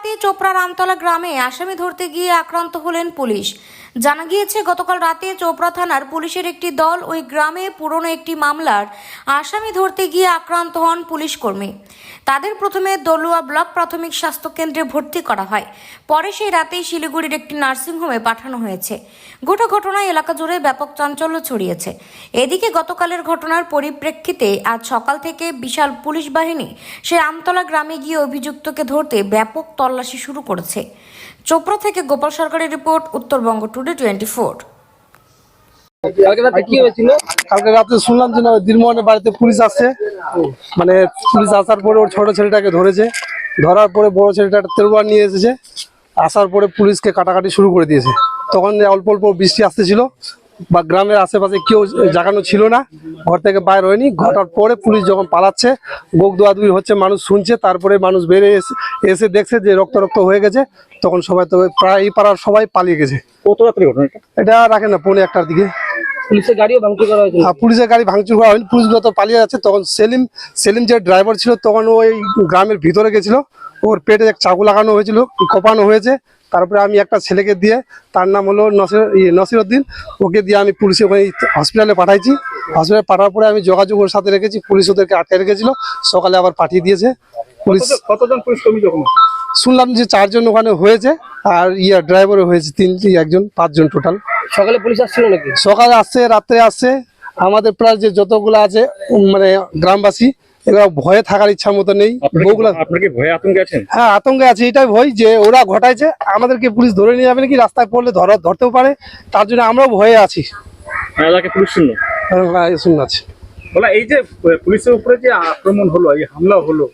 রাতে চোপড়ার আমতলা গ্রামে আসামি ধরতে গিয়ে আক্রান্ত হলেন পুলিশ। জানা গিয়েছে, গতকাল রাতে চোপড়া থানার পুলিশের একটি দল ওই গ্রামে পুরনো একটি মামলার আসামি ধরতে গিয়ে আক্রান্ত হন পুলিশ কর্মী। তাদের প্রথমে দলুয়া ব্লক প্রাথমিক স্বাস্থ্য কেন্দ্রে ভর্তি করা হয়। পরে সেই রাতেই শিলিগুড়ির একটি নার্সিংহোমে পাঠানো হয়েছে। গোটা ঘটনায় এলাকা জুড়ে ব্যাপক চাঞ্চল্য ছড়িয়েছে। এদিকে গতকালের ঘটনার পরিপ্রেক্ষিতে আজ সকাল থেকে বিশাল পুলিশ বাহিনী সে আমতলা গ্রামে গিয়ে অভিযুক্তকে ধরতে ব্যাপক তল্লাশি শুরু করেছে। চোপড়া থেকে গোপাল সরকারের report Uttarbanga today twenty four কালকে রাতে কি হয়েছিল? কালকে রাতে শুনলাম যে দিলমোহনের বাড়িতে পুলিশ আসছে। মানে পুলিশ আসার পরে ওর ছোট ছেলেটাকে ধরেছে। ধরার পরে বড় ছেলেটা নিয়ে এসেছে। আসার পরে পুলিশকে কাটাকাটি শুরু করে দিয়েছে। তখন যে অল্প অল্প বৃষ্টি আসতেছিল বা গ্রামের আশেপাশে কেউ জাগানো ছিল না ঘর থেকে বাইর হয়নি। ঘটার পরে পুলিশ যখন পালাচ্ছে গোক দোয়াদুই হচ্ছে মানুষ শুনছে তারপরে মানুষ বেরিয়ে এসে এসে দেখছে যে রক্ত রক্ত হয়ে গেছে তখন সবাই তো প্রায় এই পাড়ার সবাই পালিয়ে গেছে। কত রাত্রে ঘটনা এটা? এটা রাখে না পৌনে একটার দিকে। পুলিশের গাড়িও ভাঙচুর করা হয়েছিল। পুলিশের গাড়ি ভাঙচুর করা হয়নি পুলিশগুলো তো পালিয়ে যাচ্ছে তখন সেলিম সেলিম যে ড্রাইভার ছিল তখন ওই গ্রামের ভিতরে গেছিল। ওর পেটে এক চাকু লাগানো হয়েছিল কোপানো হয়েছে। তারপরে আমি একটা ছেলেকে দিয়ে তার নাম হলো নসির ইয়ে, নসিরউদ্দিন ওকে দিয়ে আমি পুলিশে ওখানে হসপিটালে পাঠাইছি। হসপিটালে পাঠার পরে আমি যোগাযোগ ওর সাথে রেখেছি পুলিশ ওদেরকে আটকে রেখেছিল সকালে আবার পাঠিয়ে দিয়েছে। পুলিশ কতজন পুলিশ কর্মী যখন? শুনলাম যে চারজন ওখানে হয়েছে আর ইয়া ড্রাইভারও হয়েছে তিন একজন পাঁচজন টোটাল সকালে পুলিশ আসছিল নাকি? সকালে আসছে রাত্রে আসছে। আমাদের প্রায় যে যতগুলো আছে মানে গ্রামবাসী ভয়ে থাকার ইচ্ছা মতো নেই। বউগুলা আপনাকে ভয়ে আতঙ্কে আছেন? হ্যাঁ আতঙ্কে আছে এটাই ভয় যে ওরা ঘটাইছে আমাদেরকে পুলিশ ধরে নিয়ে যাবে নাকি? রাস্তায় পড়লে ধরা ধরতেও পারে। তার জন্য আমরাও ভয়ে আছি। এলাকে পুলিশ শূন্য। শুনে আছি। বলা এই যে পুলিশের উপরে যে আক্রমণ হলো এই হামলা হলো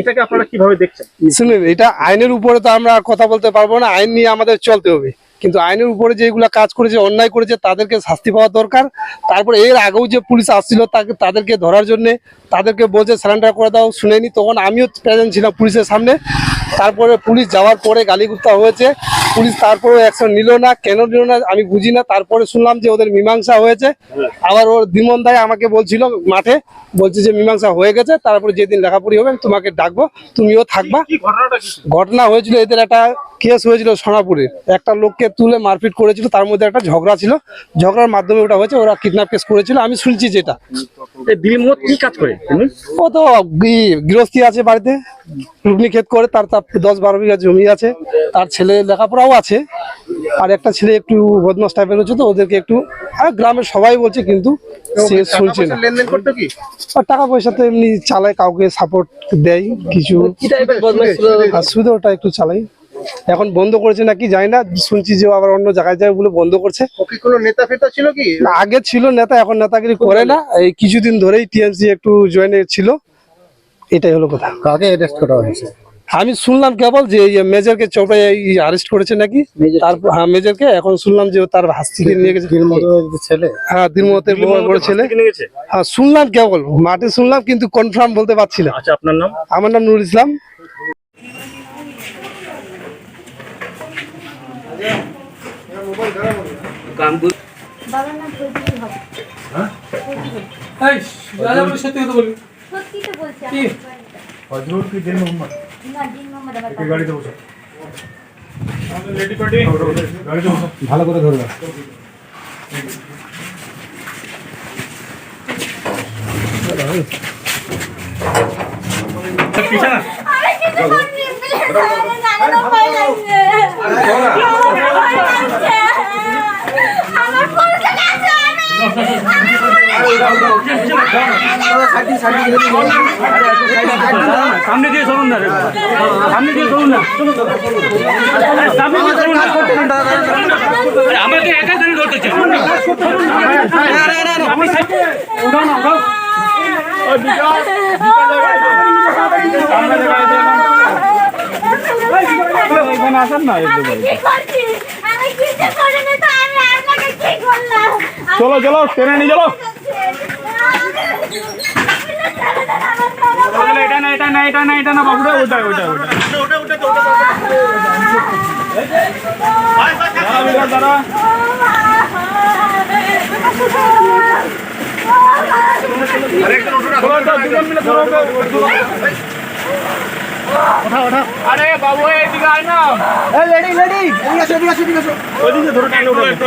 এটাকে আপনারা কীভাবে দেখছেন? শুনুন এটা আইনের উপরে তো আমরা কথা বলতে পারব না আইন নিয়ে আমাদের চলতে হবে। কিন্তু আইনের উপরে যেগুলা কাজ করেছে, অন্যায় করেছে, তাদেরকে শাস্তি পাওয়া দরকার। তারপর এর আগেও যে পুলিশ আসছিল, তাকে, তাদেরকে ধরার জন্যে তাদেরকে বলছে সারেন্ডার করে দাও। শুনেনি তখন আমিও প্রেজেন্ট ছিলাম পুলিশের সামনে। তারপরে পুলিশ যাওয়ার পরে গালিগুপ্তা হয়েছে। পুলিশ তারপরে অ্যাকশন নিল না কেন নিল না আমি বুঝি না। তারপরে শুনলাম যে ওদের মীমাংসা হয়েছে। আবার ওর দিমন দায় আমাকে বলছিল মাঠে বলছে যে মীমাংসা হয়ে গেছে তারপরে যেদিন লেখাপড়ি হবে আমি তোমাকে ডাকবো তুমিও থাকবা। ঘটনা হয়েছিল এদের একটা কেস হয়েছিল সোনাপুরে। একটা লোককে তুলে মারপিট করেছিল তার মধ্যে একটা ঝগড়া ছিল। ঝগড়ার মাধ্যমে ওটা হয়েছে ওরা কিডন্যাপ কেস করেছিল। আমি শুনছি যেটা। কি কাজ করে? ও তো গৃহস্থী আছে বাড়িতে রুগনি ক্ষেত করে তার দশ বারো বিঘা জমি আছে। তার ছেলে লেখাপড়াও আছে। আর একটা ছেলে একটু বদমাস টাইপের হচ্ছে তো ওদেরকে একটু আর গ্রামের সবাই বলছে কিন্তু সে শুনছে না। লেনদেন করতে কি? আর টাকা পয়সা তো এমনি চালায় কাউকে সাপোর্ট দেয় কিছু। ছিল? আর শুধু ওটা একটু চালাই। এখন বন্ধ করেছে নাকি জানি না শুনছি যে আবার অন্য জায়গায় যায় বলে বন্ধ করছে। কোনো নেতা ফেতা ছিল কি? আগে ছিল নেতা এখন নেতাগিরি করে না। এই কিছুদিন ধরেই টিএমসি একটু জয়েনে ছিল। এটাই হলো কথা। কাকে অ্যারেস্ট করা হয়েছে। আমি শুনলাম কেবল যে এই মেজরকে চোপড়ায় আরেস্ট করেছে নাকি? তারপর হ্যাঁ মেজরকে। এখন শুনলাম যে ও তার হাস্তিকে নিয়ে গেছে। ছেলে? হ্যাঁ দিনমতের বড় বড় ছেলে। হ্যাঁ শুনলাম কেবল। মাঠে শুনলাম কিন্তু কনফার্ম বলতে পারছি না। আচ্ছা আপনার নাম? আমার নাম নুরুল ইসলাম। সত্যি তো বলছি কি না দিন মোহাম্মদ আবার পাঠাবো। ভালো করে ধরবে আরে কিছু করিনি, please, আমাকে জানানো ভয় লাগছে। আমার ভয় লাগছে। আমার পরীক্ষা আছে, আমি- সামনে দিয়ে চলুন না সামনে দিয়ে চলুন না। সামনে দিয়ে চলুন না। আমাকে একা ধরে ধরতেছে আপনি সাইডে উঠাও না। উঠাও এখানে আসেন না আমি কি করছি? আমি কিছু করিনি তো, আমি আপনাকে কি করলাম? আমি- চলো চলো ট্রেনে নিয়ে চলো তাহলে এটা না এটা না এটা না বাবুরা ওটা ওটা ওটা ধরো। আরে বাবু এদিকে আয় না। ওইদিকে ধরে টানলে ওঠা